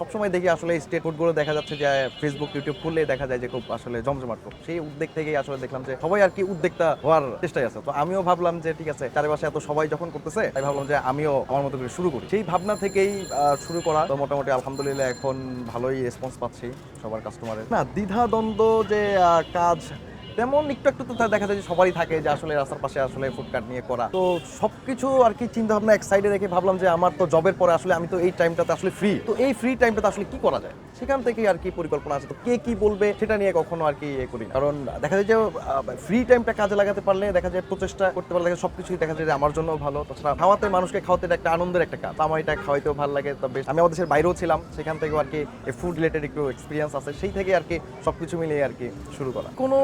সবসময় দেখি আসলে ফুডগুলো দেখা যাচ্ছে যে ফেসবুক ইউটিউব খুললে দেখা যায় যে খুব আসলে জমজমাট খুব। সেই উদ্যোগ থেকেই আসলে দেখলাম যে, সবাই আর কি উদ্যোক্তা হওয়ার চেষ্টায় আছে। তো আমিও ভাবলাম যে, ঠিক আছে, চারিপাশে এত সবাই যখন করতেছে, তাই ভাবলাম যে, আমিও আমার মতো করে শুরু করি। সেই ভাবনা থেকেই শুরু করা। তো মোটামুটি আলহামদুলিল্লাহ এখন ভালোই রেসপন্স পাচ্ছি সবার কাস্টমারের না দ্বিধা দ্বন্দ্ব যে কাজ তেমন একটু একটু তো দেখা যায় যে সবারই থাকে যে আসলে রাস্তার পাশে আসলে ফুডকার্ট নিয়ে করা। তো সবকিছু আর কি চিন্তা ভাবনা এক সাইডে রেখে ভাবলাম যে আমার তো জবের পরে আসলে আমি তো এই টাইমটাতে আসলে ফ্রি তো এই ফ্রি টাইমটাতে আসলে কি করা যায়? সেখান থেকেই আর কি পরিকল্পনা আছে। তো কে কি বলবে সেটা নিয়ে কখনো আর কি ইয়ে করি কারণ দেখা যায় যে ফ্রি টাইমটা কাজে লাগাতে পারলে দেখা যায় প্রচেষ্টা করতে পারলে দেখা যায় সবকিছুই দেখা যায় যে আমার জন্য ভালো। তাছাড়া খাওয়াতে মানুষকে খাওয়াতে একটা আনন্দের একটা কাজ। আমার এটা খাওয়াইতেও ভালো লাগে। তবে আমি আমাদের দেশের বাইরেও ছিলাম। সেখান থেকেও আর কি ফুড রিলেটেড একটু এক্সপিরিয়েন্স আছে। সেই থেকে আর কি সবকিছু মিলিয়ে আর কি শুরু করা। কোনো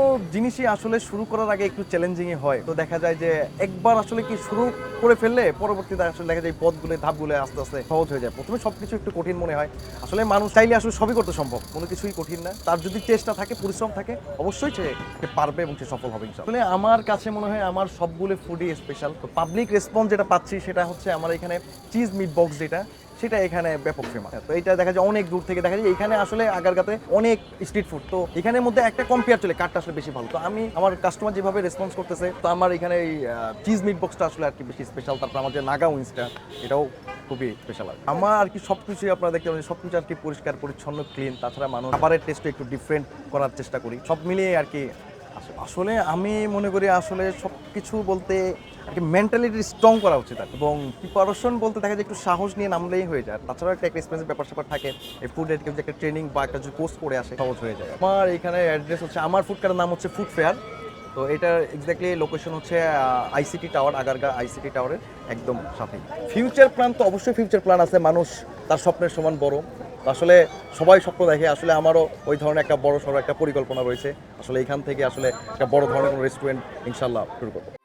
জিনিসই আসলে শুরু করার আগে একটু চ্যালেঞ্জিংই হয়। তো দেখা যায় যে একবার আসলে কি শুরু করে ফেললে পরবর্তীতে আসলে দেখা যায় পথগুলো ধাপগুলো আস্তে আস্তে সহজ হয়ে যায়। প্রথমে সবকিছু একটু কঠিন মনে হয়। আসলে মানুষ চাইলে আসলে সবই করতে সম্ভব। কোনো কিছুই কঠিন না। তার যদি চেষ্টা থাকে, পরিশ্রম থাকে, অবশ্যই সে পারবে এবং সে সফল হবে আসলে আমার কাছে মনে হয় আমার সবগুলো ফুডই স্পেশাল তো পাবলিক রেসপন্স যেটা পাচ্ছি সেটা হচ্ছে আমার এখানে চিজ মিট বক্স যেটা। সেটা এখানে ব্যাপক ফেমাস তো এটা দেখা যায় অনেক দূর থেকে দেখা যায়, এখানে আসলে আগারগাতে অনেক স্ট্রিট ফুড তো এখানের মধ্যে একটা কম্পেয়ার চলে, কারটা আসলে বেশি ভালো। তো আমি, আমার কাস্টমার যেভাবে রেসপন্স করতেছে, তো আমার এখানে এই চিজ মিট বক্সটা আসলে আর কি বেশি স্পেশাল তারপর আমার যে নাগা উইন্সটা এটাও খুবই স্পেশাল আর আমার আর কি সব কিছুই আপনারা দেখতে পাবেন সব কিছু আর কি পরিষ্কার, পরিচ্ছন্ন ক্লিন তাছাড়া মানুষ খাবারের টেস্টও একটু ডিফারেন্ট করার চেষ্টা করি। সব মিলিয়ে আর কি, আসে- আসলে আমি মনে করি আসলে সব কিছু বলতে আর কি মেন্টালিটি স্ট্রং করা উচিত এবং প্রিপারেশন বলতে দেখা যায় একটু সাহস নিয়ে নামলেই হয়ে যায়। তাছাড়াও একটা এক্সপেন্সিভ ব্যাপার স্যাপার থাকে, এই ফুড যে একটা ট্রেনিং বা একটা যে কোর্স করে আসে, সহজ হয়ে যায়। আমার এখানে অ্যাড্রেস হচ্ছে, আমার ফুড কার্ডের নাম হচ্ছে ফুড ফেয়ার তো এটার এক্স্যাক্টলি লোকেশন হচ্ছে আইসিটি টাওয়ার আগারগা আইসিটি টাওয়ারের একদম সাথেই। ফিউচার প্ল্যান তো অবশ্যই ফিউচার প্ল্যান আছে। মানুষ তার স্বপ্নের সমান বড়। আসলে সবাই স্বপ্ন দেখে, আসলে আমারও ওই ধরনের একটা বড় সড়ো একটা পরিকল্পনা রয়েছে। আসলে এখান থেকে আসলে একটা বড় ধরনের কোনো রেস্টুরেন্ট ইনশাল্লাহ শুরু করব।